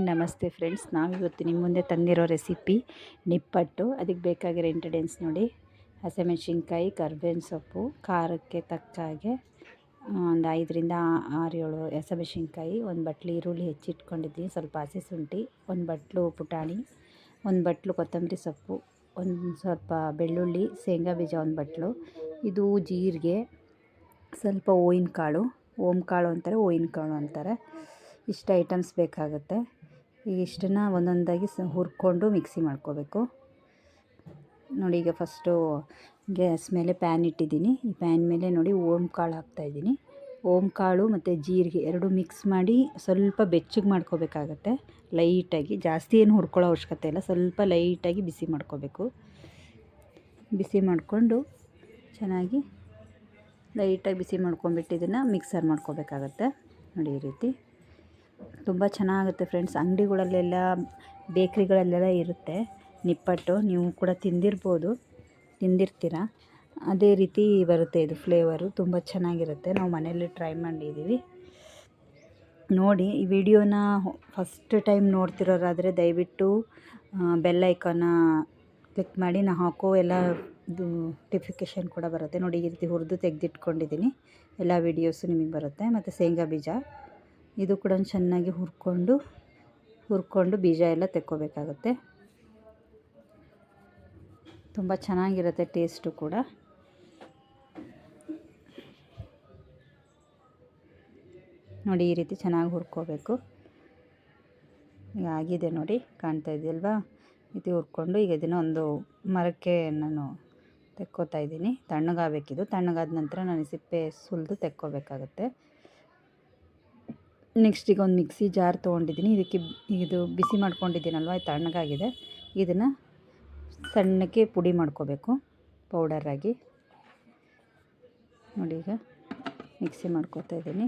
ನಮಸ್ತೆ ಫ್ರೆಂಡ್ಸ್. ನಾವಿವತ್ತು ನಿಮ್ಮ ಮುಂದೆ ತಂದಿರೋ ರೆಸಿಪಿ ನಿಪ್ಪಟ್ಟು. ಅದಕ್ಕೆ ಬೇಕಾಗಿರೋ ಇಂಗ್ರೀಡಿಯೆಂಟ್ಸ್ ನೋಡಿ. ಹಸಿಮೆಣ್ಸಿನ್ಕಾಯಿ, ಕರ್ಬೇವಿನ ಸೊಪ್ಪು, ಖಾರಕ್ಕೆ ತಕ್ಕ ಹಾಗೆ ಒಂದು ಐದರಿಂದ ಆರು ಏಳು ಹಸಿಮೆಣ್ಸಿನ್ಕಾಯಿ, ಒಂದು ಬಟ್ಲು ಈರುಳ್ಳಿ ಹೆಚ್ಚಿಟ್ಕೊಂಡಿದ್ದೀನಿ. ಸ್ವಲ್ಪ ಹಸಿ ಶುಂಠಿ, ಒಂದು ಬಟ್ಲು ಪುಟಾಣಿ, ಒಂದು ಬಟ್ಲು ಕೊತ್ತಂಬರಿ ಸೊಪ್ಪು, ಒಂದು ಸ್ವಲ್ಪ ಬೆಳ್ಳುಳ್ಳಿ, ಶೇಂಗಾ ಬೀಜ ಒಂದು ಬಟ್ಲು. ಇದು ಜೀರಿಗೆ, ಸ್ವಲ್ಪ ಹೂವಿನ ಕಾಳು ಓಮ್ ಕಾಳು ಅಂತಾರೆ ಹೂವಿನ ಕಾಳು ಅಂತಾರೆ. ಇಷ್ಟು ಐಟಮ್ಸ್ ಬೇಕಾಗುತ್ತೆ. ಈಗ ಇಷ್ಟನ್ನು ಒಂದೊಂದಾಗಿ ಸ ಹುರ್ಕೊಂಡು ಮಿಕ್ಸಿ ಮಾಡ್ಕೋಬೇಕು. ನೋಡಿ ಈಗ ಫಸ್ಟು ಗ್ಯಾಸ್ ಮೇಲೆ ಪ್ಯಾನ್ ಇಟ್ಟಿದ್ದೀನಿ. ಈ ಪ್ಯಾನ್ ಮೇಲೆ ನೋಡಿ ಓಮ್ ಕಾಳು ಹಾಕ್ತಾಯಿದ್ದೀನಿ ಓಮ್ ಕಾಳು ಮತ್ತು ಜೀರಿಗೆ ಎರಡು ಮಿಕ್ಸ್ ಮಾಡಿ ಸ್ವಲ್ಪ ಬೆಚ್ಚಗೆ ಮಾಡ್ಕೋಬೇಕಾಗತ್ತೆ. ಲೈಟಾಗಿ ಜಾಸ್ತಿ ಏನು ಹುರ್ಕೊಳ್ಳೋ ಅವಶ್ಯಕತೆ ಇಲ್ಲ. ಸ್ವಲ್ಪ ಲೈಟಾಗಿ ಬಿಸಿ ಮಾಡ್ಕೋಬೇಕು. ಬಿಸಿ ಮಾಡಿಕೊಂಡು ಚೆನ್ನಾಗಿ ಲೈಟಾಗಿ ಬಿಸಿ ಮಾಡ್ಕೊಂಬಿಟ್ಟು ಇದನ್ನು ಮಿಕ್ಸರ್ ಮಾಡ್ಕೋಬೇಕಾಗತ್ತೆ. ನೋಡಿ ಈ ರೀತಿ. ತುಂಬ ಚೆನ್ನಾಗುತ್ತೆ ಫ್ರೆಂಡ್ಸ್. ಅಂಗಡಿಗಳಲ್ಲೆಲ್ಲ, ಬೇಕ್ರಿಗಳಲ್ಲೆಲ್ಲ ಇರುತ್ತೆ. ನಿಪ್ಪಟ್ಟು ನೀವು ಕೂಡ ತಿಂದಿರ್ಬೋದು. ತಿಂದಿರ್ತೀರ? ಅದೇ ರೀತಿ ಬರುತ್ತೆ ಇದು ಫ್ಲೇವರು. ತುಂಬ ಚೆನ್ನಾಗಿರುತ್ತೆ. ನಾವು ಮನೆಯಲ್ಲಿ ಟ್ರೈ ಮಾಡಿದ್ದೀವಿ. ನೋಡಿ, ಈ ವಿಡಿಯೋನ ಫಸ್ಟ್ ಟೈಮ್ ನೋಡ್ತಿರೋರಾದರೆ ದಯವಿಟ್ಟು ಬೆಲ್ ಐಕಾನ ಕ್ಲಿಕ್ ಮಾಡಿ. ನಾ ಹಾಕೋ ಎಲ್ಲ ಇದು ಕೂಡ ಬರುತ್ತೆ. ನೋಡಿ, ಈ ರೀತಿ ಹುರಿದು ತೆಗೆದಿಟ್ಕೊಂಡಿದ್ದೀನಿ. ಎಲ್ಲ ವೀಡಿಯೋಸು ನಿಮಗೆ ಬರುತ್ತೆ. ಮತ್ತು ಶೇಂಗಾ ಬೀಜ. ಇದು ಕೂಡ ಚೆನ್ನಾಗಿ ಹುರ್ಕೊಂಡು ಹುರ್ಕೊಂಡು ಬೀಜ ಎಲ್ಲ ತೆಕ್ಕೋಬೇಕಾಗುತ್ತೆ. ತುಂಬ ಚೆನ್ನಾಗಿರುತ್ತೆ ಟೇಸ್ಟು ಕೂಡ. ನೋಡಿ ಈ ರೀತಿ ಚೆನ್ನಾಗಿ ಹುರ್ಕೋಬೇಕು. ಈಗ ಆಗಿದೆ ನೋಡಿ, ಕಾಣ್ತಾ ಇದೆಯಲ್ವಾ ಇದು ಹುರ್ಕೊಂಡು ಈಗ ಇದನ್ನು ಒಂದು ಮರಕ್ಕೆ ನಾನು ತೆಕ್ಕೋತಾ ಇದ್ದೀನಿ. ತಣ್ಣಗಾಗಬೇಕಿದು. ತಣ್ಣಗಾದ ನಂತರ ನಾನು ಸಿಪ್ಪೆ ಸುಲಿದು ತೆಕ್ಕೋಬೇಕಾಗತ್ತೆ. ನೆಕ್ಸ್ಟ್ ಈಗ ಒಂದು ಮಿಕ್ಸಿ ಜಾರ್ ತೊಗೊಂಡಿದ್ದೀನಿ ಇದಕ್ಕೆ ಇದು ಬಿಸಿ ಮಾಡ್ಕೊಂಡಿದ್ದೀನಲ್ವ? ಇದು ತಣ್ಣಗಾಗಿದೆ. ಇದನ್ನು ಸಣ್ಣಕ್ಕೆ ಪುಡಿ ಮಾಡ್ಕೋಬೇಕು. ಪೌಡರಾಗಿ ನೋಡಿ ಈಗ ಮಿಕ್ಸಿ ಮಾಡ್ಕೋತಾ ಇದ್ದೀನಿ.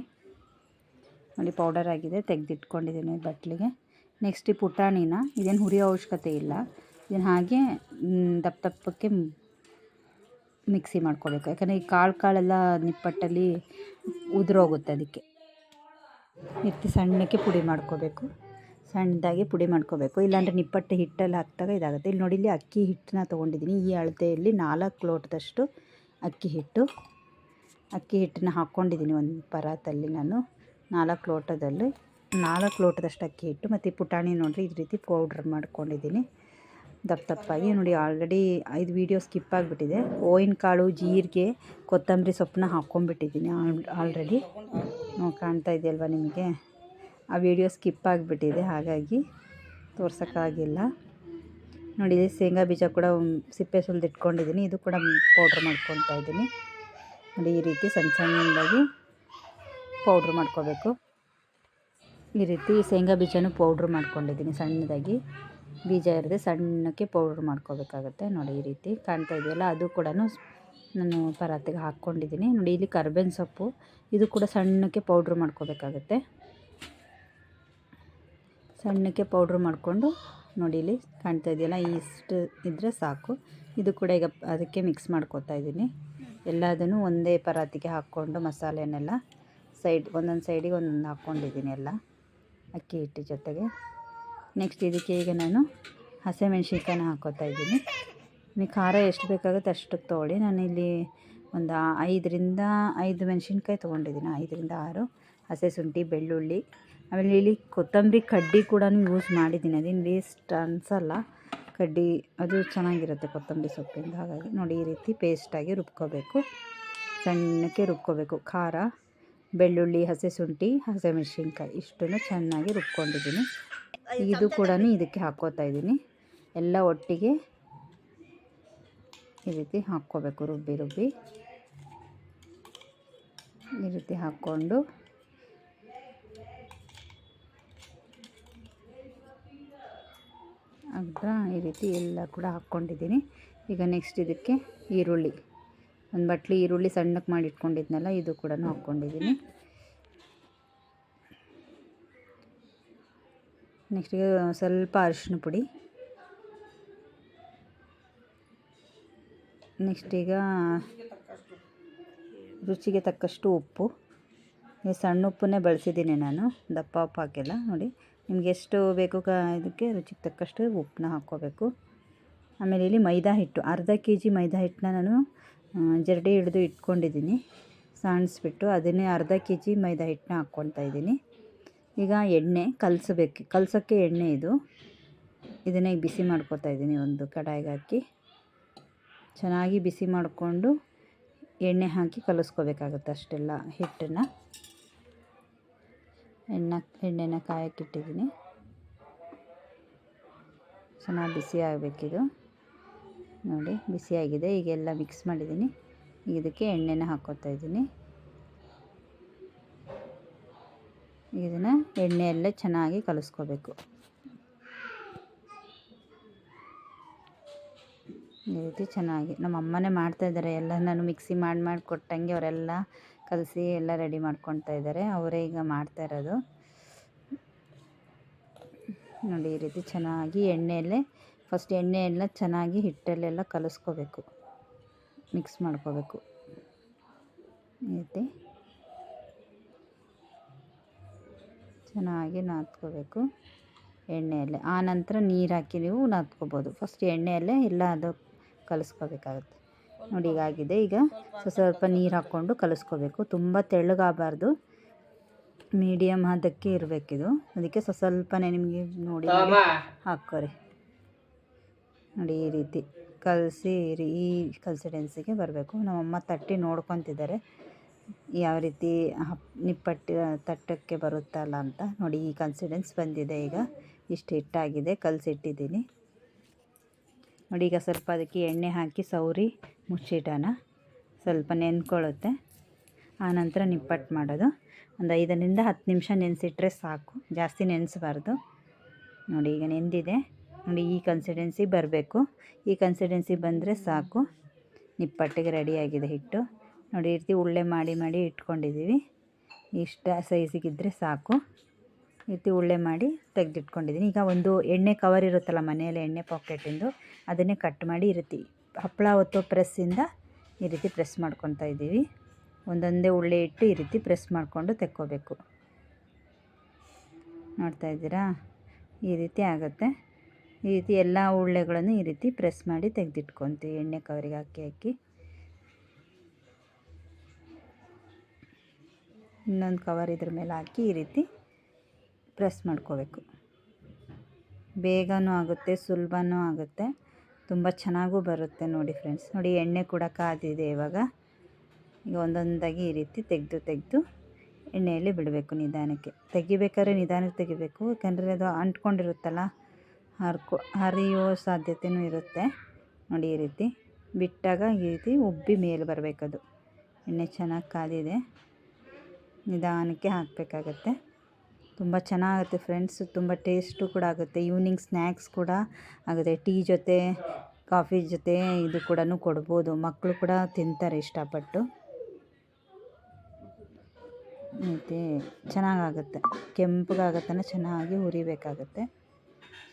ನೋಡಿ ಪೌಡರ್ ಆಗಿದೆ. ತೆಗೆದಿಟ್ಕೊಂಡಿದ್ದೀನಿ ಬಟ್ಲಿಗೆ. ನೆಕ್ಸ್ಟ್ ಈ ಪುಟಾಣಿನ. ಇದೇನು ಹುರಿಯೋ ಅವಶ್ಯಕತೆ ಇಲ್ಲ. ಇದನ್ನು ಹಾಗೆ ದಪ್ಪ ದಪ್ಪಕ್ಕೆ ಮಿಕ್ಸಿ ಮಾಡ್ಕೋಬೇಕು. ಯಾಕಂದರೆ ಈ ಕಾಳು ಕಾಳೆಲ್ಲ ನಿಪ್ಪಟ್ಟಲ್ಲಿ ಉದುರೋಗುತ್ತೆ ಅದಕ್ಕೆ. ಎತ್ತಿ ಸಣ್ಣಕ್ಕೆ ಪುಡಿ ಮಾಡ್ಕೋಬೇಕು. ಸಣ್ಣದಾಗಿ ಪುಡಿ ಮಾಡ್ಕೋಬೇಕು. ಇಲ್ಲಾಂದರೆ ನಿಪ್ಪಟ್ಟು ಹಿಟ್ಟಲ್ಲಿ ಹಾಕಿದಾಗ ಇದಾಗುತ್ತೆ. ಇಲ್ಲಿ ನೋಡಿ, ಇಲ್ಲಿ ಅಕ್ಕಿ ಹಿಟ್ಟನ್ನ ತೊಗೊಂಡಿದ್ದೀನಿ. ಈ ಅಳತೆಯಲ್ಲಿ ನಾಲ್ಕು ಲೋಟದಷ್ಟು ಅಕ್ಕಿ ಹಿಟ್ಟು. ಅಕ್ಕಿ ಹಿಟ್ಟನ್ನ ಹಾಕ್ಕೊಂಡಿದ್ದೀನಿ ಒಂದು ಪರಾತಲ್ಲಿ ನಾನು. ನಾಲ್ಕು ಲೋಟದಲ್ಲಿ. ನಾಲ್ಕು ಲೋಟದಷ್ಟು ಅಕ್ಕಿ ಹಿಟ್ಟು ಮತ್ತು ಪುಟಾಣಿ ನೋಡಿರಿ ಈ ರೀತಿ ಪೌಡ್ರ್ ಮಾಡ್ಕೊಂಡಿದ್ದೀನಿ. ದಪ್ಪ ದಪ್ಪಾಗಿ. ನೋಡಿ, ಆಲ್ರೆಡಿ ಐದು ವೀಡಿಯೋ ಸ್ಕಿಪ್ ಆಗಿಬಿಟ್ಟಿದೆ. ಓಯಿನ ಕಾಳು ಜೀರಿಗೆ, ಕೊತ್ತಂಬರಿ ಸೊಪ್ಪನ್ನ ಹಾಕ್ಕೊಂಬಿಟ್ಟಿದ್ದೀನಿ ಆಲ್ರೆಡಿ. ಕಾಣ್ತಾ ಇದೆಯಲ್ವ ನಿಮಗೆ? ಆ ವಿಡಿಯೋ ಸ್ಕಿಪ್ ಆಗಿಬಿಟ್ಟಿದೆ, ಹಾಗಾಗಿ ತೋರ್ಸೋಕ್ಕಾಗಿಲ್ಲ. ನೋಡಿ ಶೇಂಗಾ ಬೀಜ ಕೂಡ ಸಿಪ್ಪೆ ಸುಲಿದು ಇಟ್ಕೊಂಡಿದ್ದೀನಿ ಇದು ಕೂಡ ಪೌಡ್ರ್ ಮಾಡ್ಕೊತಾ ಇದ್ದೀನಿ ನೋಡಿ, ಈ ರೀತಿ ಸಣ್ಣ ಸಣ್ಣದಾಗಿ ಪೌಡ್ರ್ ಮಾಡ್ಕೋಬೇಕು. ಈ ರೀತಿ ಶೇಂಗಾ ಬೀಜನೂ ಪೌಡ್ರ್ ಮಾಡ್ಕೊಂಡಿದ್ದೀನಿ ಸಣ್ಣದಾಗಿ. ಬೀಜ ಇರದೆ ಸಣ್ಣಕ್ಕೆ ಪೌಡ್ರ್ ಮಾಡ್ಕೋಬೇಕಾಗತ್ತೆ. ನೋಡಿ, ಈ ರೀತಿ ಕಾಣ್ತಾ ಇದೆಯಲ್ಲ, ಅದು ಕೂಡ ನಾನು ಪರಾತಿಗೆ ಹಾಕ್ಕೊಂಡಿದ್ದೀನಿ. ನೋಡಿ, ಇಲ್ಲಿ ಕರ್ಬೇವಿನ ಸೊಪ್ಪು. ಇದು ಕೂಡ ಸಣ್ಣಕ್ಕೆ ಪೌಡ್ರ್ ಮಾಡ್ಕೋಬೇಕಾಗತ್ತೆ. ಸಣ್ಣಕ್ಕೆ ಪೌಡ್ರ್ ಮಾಡಿಕೊಂಡು ನೋಡಿ, ಇಲ್ಲಿ ಕಾಣ್ತಾ ಇದೆಯಲ್ಲ, ಇಷ್ಟು ಇದ್ದರೆ ಸಾಕು. ಇದು ಕೂಡ ಈಗ ಅದಕ್ಕೆ ಮಿಕ್ಸ್ ಮಾಡ್ಕೋತಾ ಇದ್ದೀನಿ ಎಲ್ಲದನ್ನು ಒಂದೇ ಪರಾತಿಗೆ ಹಾಕ್ಕೊಂಡು ಮಸಾಲೆನೆಲ್ಲ ಸೈಡ್, ಒಂದೊಂದು ಸೈಡಿಗೆ ಒಂದೊಂದು ಹಾಕ್ಕೊಂಡಿದ್ದೀನಿ ಎಲ್ಲ, ಅಕ್ಕಿ ಹಿಟ್ಟು ಜೊತೆಗೆ. ನೆಕ್ಸ್ಟ್ ಇದಕ್ಕೆ ಈಗ ನಾನು ಹಸಿಮೆಣ್ಸಿನ್ಕಾಯಿನ ಹಾಕ್ಕೋತಾ ಇದ್ದೀನಿ ನೀವು ಖಾರ ಎಷ್ಟು ಬೇಕಾಗುತ್ತೆ ಅಷ್ಟಕ್ಕೆ ತೊಗೊಳ್ಳಿ. ನಾನಿಲ್ಲಿ ಒಂದು ಐದರಿಂದ ಐದು ಮೆಣಸಿನ್ಕಾಯಿ ತೊಗೊಂಡಿದ್ದೀನಿ ಐದರಿಂದ ಆರು, ಹಸೆ ಶುಂಠಿ, ಬೆಳ್ಳುಳ್ಳಿ, ಆಮೇಲೆ ಇಲ್ಲಿ ಕೊತ್ತಂಬರಿ ಕಡ್ಡಿ ಕೂಡ ಯೂಸ್ ಮಾಡಿದ್ದೀನಿ ಅದೇನು ವೇಸ್ಟ್ ಅನಿಸಲ್ಲ. ಕಡ್ಡಿ ಅದು ಚೆನ್ನಾಗಿರುತ್ತೆ ಕೊತ್ತಂಬರಿ ಸೊಪ್ಪಿಂದ. ಹಾಗಾಗಿ ನೋಡಿ ಈ ರೀತಿ ಪೇಸ್ಟಾಗಿ ರುಬ್ಕೋಬೇಕು. ಸಣ್ಣಕ್ಕೆ ರುಬ್ಕೋಬೇಕು. ಖಾರ, ಬೆಳ್ಳುಳ್ಳಿ, ಹಸೆ ಶುಂಠಿ ಹಸಿಮೆಣ್ಸಿನ್ಕಾಯಿ ಇಷ್ಟನ್ನು ಚೆನ್ನಾಗಿ ರುಬ್ಕೊಂಡಿದ್ದೀನಿ ಇದು ಕೂಡ ಇದಕ್ಕೆ ಹಾಕ್ಕೋತಾ ಇದ್ದೀನಿ ಎಲ್ಲ ಒಟ್ಟಿಗೆ ಈ ರೀತಿ ಹಾಕ್ಕೋಬೇಕು ರುಬ್ಬಿ ರುಬ್ಬಿ. ಈ ರೀತಿ ಹಾಕ್ಕೊಂಡು. ಅಗ್ರ ಈ ರೀತಿ ಎಲ್ಲ ಕೂಡ ಹಾಕ್ಕೊಂಡಿದ್ದೀನಿ. ಈಗ ನೆಕ್ಸ್ಟ್ ಇದಕ್ಕೆ ಈರುಳ್ಳಿ. ಒಂದು ಬಟ್ಲಿ ಈರುಳ್ಳಿ ಸಣ್ಣಕ್ಕೆ ಮಾಡಿ ಇಟ್ಕೊಂಡಿದ್ನಲ್ಲ ಇದು ಕೂಡ ಹಾಕ್ಕೊಂಡಿದ್ದೀನಿ. ನೆಕ್ಸ್ಟಿಗೆ ಸ್ವಲ್ಪ ಅರಿಶಿನ ಪುಡಿ. ನೆಕ್ಸ್ಟ್ ಈಗ ರುಚಿಗೆ ತಕ್ಕಷ್ಟು ಉಪ್ಪು. ಈ ಸಣ್ಣ ಉಪ್ಪನ್ನೇ ಬಳಸಿದ್ದೀನಿ ನಾನು. ದಪ್ಪ ಉಪ್ಪು ಹಾಕಿಲ್ಲ, ನೋಡಿ. ನಿಮ್ಗೆ ಎಷ್ಟು ಬೇಕು ಕ, ಇದಕ್ಕೆ ರುಚಿಗೆ ತಕ್ಕಷ್ಟು ಉಪ್ಪನ್ನ ಹಾಕ್ಕೋಬೇಕು. ಆಮೇಲೆ ಇಲ್ಲಿ ಮೈದಾ ಹಿಟ್ಟು, ಅರ್ಧ ಕೆ ಜಿ ಮೈದಾ ಹಿಟ್ಟನ್ನ ನಾನು ಜರಡಿ ಹಿಡಿದು ಇಟ್ಕೊಂಡಿದ್ದೀನಿ. ಸಾಣಿಸ್ಬಿಟ್ಟು ಅದನ್ನೇ ಅರ್ಧ ಕೆ ಜಿ ಮೈದಾ ಹಿಟ್ಟನ್ನ ಹಾಕ್ಕೊಳ್ತಾ ಇದ್ದೀನಿ. ಈಗ ಎಣ್ಣೆ ಕಲಸಬೇಕು, ಕಲಸೋಕ್ಕೆ ಎಣ್ಣೆ ಇದು. ಇದನ್ನೇ ಬಿಸಿ ಮಾಡ್ಕೊತಾ ಇದ್ದೀನಿ ಒಂದು ಕಡಾಯಿಗೆ ಹಾಕಿ. ಚೆನ್ನಾಗಿ ಬಿಸಿ ಮಾಡಿಕೊಂಡು ಎಣ್ಣೆ ಹಾಕಿ ಕಲಿಸ್ಕೋಬೇಕಾಗುತ್ತೆ ಅಷ್ಟೆಲ್ಲ ಹಿಟ್ಟನ್ನು. ಎಣ್ಣೆ, ಎಣ್ಣೆನ ಕಾಯಕ್ಕಿಟ್ಟಿದ್ದೀನಿ ಚೆನ್ನಾಗಿ ಬಿಸಿ ಆಗಬೇಕಿದು. ನೋಡಿ, ಬಿಸಿಯಾಗಿದೆ. ಈಗೆಲ್ಲ ಮಿಕ್ಸ್ ಮಾಡಿದ್ದೀನಿ. ಈಗ ಇದಕ್ಕೆ ಎಣ್ಣೆನ ಹಾಕ್ಕೊತಾ ಇದ್ದೀನಿ. ಇದನ್ನು ಎಣ್ಣೆಯಲ್ಲೇ ಚೆನ್ನಾಗಿ ಕಲಿಸ್ಕೋಬೇಕು. ಈ ರೀತಿ ಚೆನ್ನಾಗಿ, ನಮ್ಮ ಅಮ್ಮನೇ ಮಾಡ್ತಾಯಿದ್ದಾರೆ ಎಲ್ಲ ನಾನು ಮಿಕ್ಸಿ ಮಾಡಿ ಮಾಡಿ ಕೊಟ್ಟಂಗೆ ಅವರೆಲ್ಲ ಕಲಸಿ ಎಲ್ಲ ರೆಡಿ ಮಾಡ್ಕೊತಾ ಇದ್ದಾರೆ. ಅವರೇ ಈಗ ಮಾಡ್ತಾ ಇರೋದು. ನೋಡಿ, ಈ ರೀತಿ ಚೆನ್ನಾಗಿ ಎಣ್ಣೆಯಲ್ಲೇ ಫಸ್ಟ್ ಎಣ್ಣೆ ಚೆನ್ನಾಗಿ ಹಿಟ್ಟಲ್ಲೆಲ್ಲ ಕಲಿಸ್ಕೋಬೇಕು. ಮಿಕ್ಸ್ ಮಾಡ್ಕೋಬೇಕು. ಈ ರೀತಿ ಚೆನ್ನಾಗಿ ನಾದ್ಕೋಬೇಕು ಎಣ್ಣೆಯಲ್ಲೇ. ಆನಂತರ ನಂತರ ನೀರು ಹಾಕಿ ನೀವು ನಾದ್ಕೋಬೋದು. ಫಸ್ಟ್ ಎಣ್ಣೆಯಲ್ಲೇ ಎಲ್ಲ ಅದು ಕಲಿಸ್ಕೋಬೇಕಾಗುತ್ತೆ. ನೋಡಿ ಹೀಗಾಗಿದೆ ಈಗ ಸ್ವಲ್ಪ ಸ್ವಲ್ಪ ನೀರು ಹಾಕ್ಕೊಂಡು ಕಲಿಸ್ಕೋಬೇಕು. ತುಂಬ ತೆಳ್ಳಗಾಗಬಾರ್ದು. ಮೀಡಿಯಮ್ ಅದಕ್ಕೆ ಇರಬೇಕಿದು. ಅದಕ್ಕೆ ಸ್ವಲ್ಪ ಸ್ವಲ್ಪನೇ ನಿಮಗೆ ನೋಡಿ ಹಾಕೋರಿ ನೋಡಿ ಈ ರೀತಿ ಕಲಸಿ ಈ ಕನ್ಸಿಡೆನ್ಸಿಗೆ ಬರಬೇಕು. ನಮ್ಮಮ್ಮ ತಟ್ಟಿ ನೋಡ್ಕೊತಿದ್ದಾರೆ. ಯಾವ ರೀತಿ ನಿಪ್ಪಟ್ಟಿ ನಿಪ್ಪಟ್ಟು ತಟ್ಟಕ್ಕೆ ಬರುತ್ತಲ್ಲ ಅಂತ. ನೋಡಿ ಈ ಕನ್ಸಿಡೆನ್ಸ್ ಬಂದಿದೆ ಈಗ. ಇಷ್ಟು ಹಿಟ್ಟಾಗಿದೆ. ಕಲಸಿಟ್ಟಿದ್ದೀನಿ. ನೋಡಿ, ಈಗ ಸ್ವಲ್ಪ ಅದಕ್ಕೆ ಎಣ್ಣೆ ಹಾಕಿ ಸೌರಿ ಮುಚ್ಚಿಡೋಣ. ಸ್ವಲ್ಪ ನೆನ್ಕೊಳ್ಳುತ್ತೆ. ಆನಂತರ ನಿಪ್ಪಟ್ಟು ಮಾಡೋದು. ಒಂದು ಐದರಿಂದ ಹತ್ತು ನಿಮಿಷ ನೆನೆಸಿಟ್ರೆ ಸಾಕು. ಜಾಸ್ತಿ ನೆನೆಸಬಾರ್ದು. ನೋಡಿ, ಈಗ ನೆಂದಿದೆ. ನೋಡಿ, ಈ ಕನ್ಸಿಡೆನ್ಸಿ ಬರಬೇಕು. ಈ ಕನ್ಸಿಡೆನ್ಸಿ ಬಂದರೆ ಸಾಕು. ನಿಪ್ಪಟ್ಟಿಗೆ ರೆಡಿಯಾಗಿದೆ ಹಿಟ್ಟು. ನೋಡಿ, ಈ ರೀತಿ ಉಳ್ಳೆ ಮಾಡಿ ಮಾಡಿ ಇಟ್ಕೊಂಡಿದ್ದೀವಿ. ಇಷ್ಟ ಸೈಜಿಗಿದ್ದರೆ ಸಾಕು. ರೀತಿ ಉಳ್ಳೆ ಮಾಡಿ ತೆಗೆದಿಟ್ಕೊಂಡಿದ್ದೀನಿ. ಈಗ ಒಂದು ಎಣ್ಣೆ ಕವರ್ ಇರುತ್ತಲ್ಲ ಮನೆಯಲ್ಲಿ ಎಣ್ಣೆ ಪಾಕೆಟಿಂದು ಅದನ್ನೇ ಕಟ್ ಮಾಡಿ ಈ ರೀತಿ ಹಪ್ಪಳ ಒತ್ತೋ ಪ್ರೆಸ್ಸಿಂದ ಈ ರೀತಿ ಪ್ರೆಸ್ ಮಾಡ್ಕೊತಾ ಇದ್ದೀವಿ. ಒಂದೊಂದೇ ಉಳ್ಳೆ ಇಟ್ಟು ಈ ರೀತಿ ಪ್ರೆಸ್ ಮಾಡಿಕೊಂಡು ತೆಕ್ಕೋಬೇಕು. ನೋಡ್ತಾ ಇದ್ದೀರಾ? ಈ ರೀತಿ ಆಗುತ್ತೆ. ಈ ರೀತಿ ಎಲ್ಲ ಉಳ್ಳೆಗಳನ್ನು ಈ ರೀತಿ ಪ್ರೆಸ್ ಮಾಡಿ ತೆಗೆದಿಟ್ಕೊತೀವಿ, ಎಣ್ಣೆ ಕವರಿಗೆ ಹಾಕಿ ಹಾಕಿ. ಇನ್ನೊಂದು ಕವರ್ ಇದ್ರ ಮೇಲೆ ಹಾಕಿ ಈ ರೀತಿ ಪ್ರೆಸ್ ಮಾಡ್ಕೋಬೇಕು. ಬೇಗನೂ ಆಗುತ್ತೆ, ಸುಲಭನೂ ಆಗುತ್ತೆ. ತುಂಬ ಚೆನ್ನಾಗೂ ಬರುತ್ತೆ ನೋಡಿ ಫ್ರೆಂಡ್ಸ್. ನೋಡಿ ಎಣ್ಣೆ ಕೂಡ ಕಾದಿದೆ ಇವಾಗ. ಈಗ ಒಂದೊಂದಾಗಿ ಈ ರೀತಿ ತೆಗೆದು ತೆಗೆದು ಎಣ್ಣೆಯಲ್ಲಿ ಬಿಡಬೇಕು ನಿಧಾನಕ್ಕೆ. ತೆಗಿಬೇಕಾದ್ರೆ ನಿಧಾನಕ್ಕೆ ತೆಗಿಬೇಕು, ಯಾಕಂದರೆ ಅದು ಅಂಟ್ಕೊಂಡಿರುತ್ತಲ್ಲ, ಹರ್ಕೊ, ಹರಿಯೋ ಸಾಧ್ಯತೆಯೂ ಇರುತ್ತೆ. ನೋಡಿ ಈ ರೀತಿ ಬಿಟ್ಟಾಗ ಈ ರೀತಿ ಉಬ್ಬಿ ಮೇಲೆ ಬರಬೇಕದು. ಎಣ್ಣೆ ಚೆನ್ನಾಗಿ ಕಾದಿದೆ. ನಿಧಾನಕ್ಕೆ ಹಾಕಬೇಕಾಗತ್ತೆ. ತುಂಬ ಚೆನ್ನಾಗುತ್ತೆ ಫ್ರೆಂಡ್ಸ್, ತುಂಬ ಟೇಸ್ಟು ಕೂಡ ಆಗುತ್ತೆ. ಈವ್ನಿಂಗ್ ಸ್ನ್ಯಾಕ್ಸ್ ಕೂಡ ಆಗುತ್ತೆ. ಟೀ ಜೊತೆ, ಕಾಫಿ ಜೊತೆ ಇದು ಕೂಡ ಕೊಡ್ಬೋದು. ಮಕ್ಕಳು ಕೂಡ ತಿಂತಾರೆ ಇಷ್ಟಪಟ್ಟು. ಮತ್ತು ಚೆನ್ನಾಗಾಗುತ್ತೆ. ಕೆಂಪಗಾಗತ್ತನ ಚೆನ್ನಾಗಿ ಹುರಿಬೇಕಾಗುತ್ತೆ.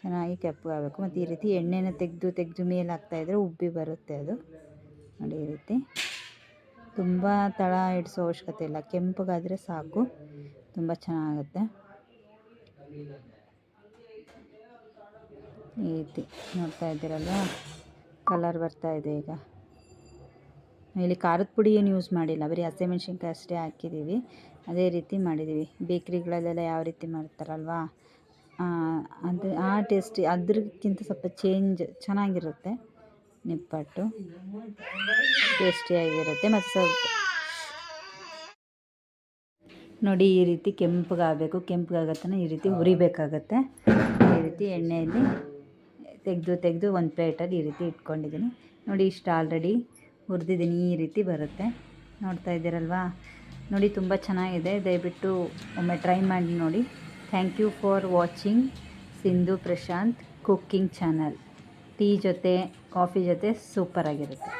ಚೆನ್ನಾಗಿ ಕೆಂಪಗಾಗಬೇಕು. ಮತ್ತು ಈ ರೀತಿ ಎಣ್ಣೆನ ತೆಗೆದು ತೆಗೆದು ಮೇಲೆ ಹಾಕ್ತಾಯಿದ್ರೆ ಉಬ್ಬಿ ಬರುತ್ತೆ ಅದು. ನೋಡಿ ಈ ರೀತಿ. ತುಂಬ ತಳ ಇಡಿಸೋ ಅವಶ್ಯಕತೆ ಇಲ್ಲ. ಕೆಂಪಗಾದರೆ ಸಾಕು. ತುಂಬ ಚೆನ್ನಾಗುತ್ತೆ. ಈ ನೋಡ್ತಾ ಇದ್ದೀರಲ್ಲ ಕಲರ್ ಬರ್ತಾ ಇದೆ ಈಗ. ಇಲ್ಲಿ ಖಾರದ ಪುಡಿ ಏನು ಯೂಸ್ ಮಾಡಿಲ್ಲ. ಬರೀ ಹಸಿಮೆಣ್ಸಿನ್ಕಾಯಿ ಅಷ್ಟೇ ಹಾಕಿದ್ದೀವಿ ಅದೇ ರೀತಿ ಮಾಡಿದ್ದೀವಿ ಬೇಕ್ರಿಗಳಲ್ಲೆಲ್ಲ ಯಾವ ರೀತಿ ಮಾಡ್ತಾರಲ್ವಾ? ಅದು, ಆ ಟೇಸ್ಟ್ ಅದ್ರಕ್ಕಿಂತ ಸ್ವಲ್ಪ ಚೇಂಜ್ ಚೆನ್ನಾಗಿರುತ್ತೆ. ನಿಪ್ಪಟ್ಟು. ಟೇಸ್ಟಿಯಾಗಿರುತ್ತೆ ಮತ್ತು ಸ್ವಲ್ಪ ನೋಡಿ ಈ ರೀತಿ ಕೆಂಪಗಾಗಬೇಕು ಕೆಂಪಗಾಗತ್ತನ ಈ ರೀತಿ ಹುರಿಬೇಕಾಗತ್ತೆ. ಈ ರೀತಿ ಎಣ್ಣೆಯಲ್ಲಿ ತೆಗೆದು ತೆಗೆದು ಒಂದು ಪ್ಲೇಟಲ್ಲಿ ಈ ರೀತಿ ಇಟ್ಕೊಂಡಿದ್ದೀನಿ. ನೋಡಿ ಇಷ್ಟು ಆಲ್ರೆಡಿ ಹುರಿದಿದ್ದೀನಿ, ಈ ರೀತಿ ಬರುತ್ತೆ. ನೋಡ್ತಾ ಇದ್ದೀರಲ್ವಾ? ನೋಡಿ ತುಂಬ ಚೆನ್ನಾಗಿದೆ. ದಯವಿಟ್ಟು ಒಮ್ಮೆ ಟ್ರೈ ಮಾಡಿ ನೋಡಿ. Thank you for watching Sindhu Prashanth cooking channel. Tea ಜೊತೆ, ಕಾಫಿ ಜೊತೆ ಸೂಪರಾಗಿರುತ್ತೆ